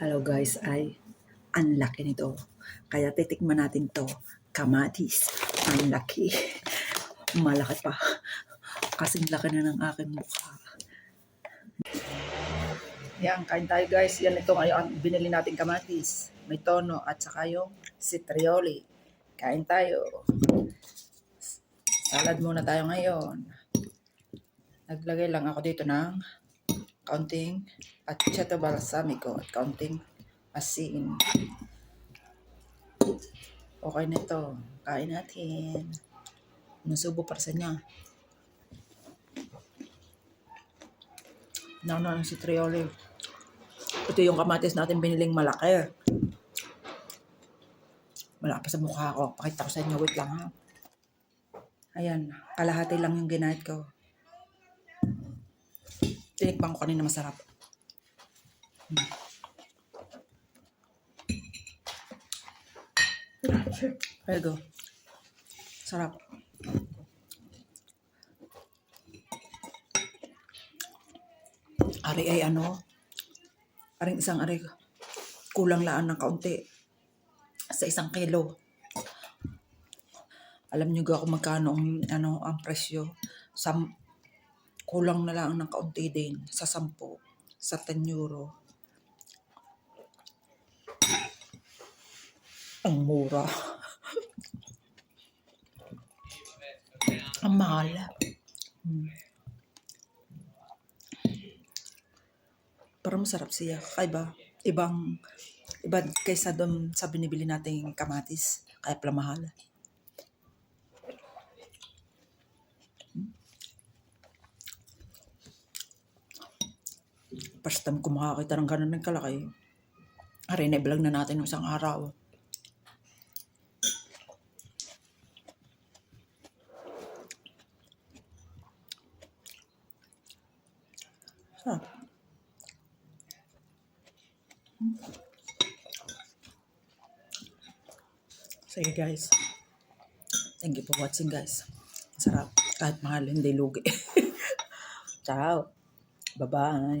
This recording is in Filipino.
Hello guys, ay ang laki nito. Kaya titikman natin to. Kamatis. Ang laki. Malaki pa. Kasing laki na ng aking mukha. Yan, kain tayo guys. Yan ito ngayon ang binili nating kamatis. May tono at saka yung citrioli. Kain tayo. Salad muna tayo ngayon. Naglagay lang ako dito ng kaunting aceto balsamico at kaunting asin. Okay na ito. Kain natin. Nasubo para sa niya. Nauna ng citrioli. Ito yung kamatis natin biniling malaki. Wala pa sa mukha ko. Pakita ko sa inyo. Wait lang ha. Ayan. Kalahati lang yung ginahit ko. Tinikpan ko kanina masarap. Hmm. There you go. Sarap. Ari ay ano? Aring isang ari. Kulang laan ng kaunti. Sa isang kilo. Alam niyo ga kung magkano ang, ano, ang presyo. Sam, kulang na lang ng kaunti din sa 10 sa 10 euro. Ang mura. ang mahal. Hmm. Pero masarap siya. Kaiba. Ibang, iba kaysa doon sa binibili nating kamatis. Kaya pala mahal. Time ko makakita ng ganun ng kalaki. Aray, na-vlog na natin ng isang araw. Sarap. Sige guys. Thank you for watching guys. Sarap. Kahit mahal, hindi lugi. Ciao. Bye-bye.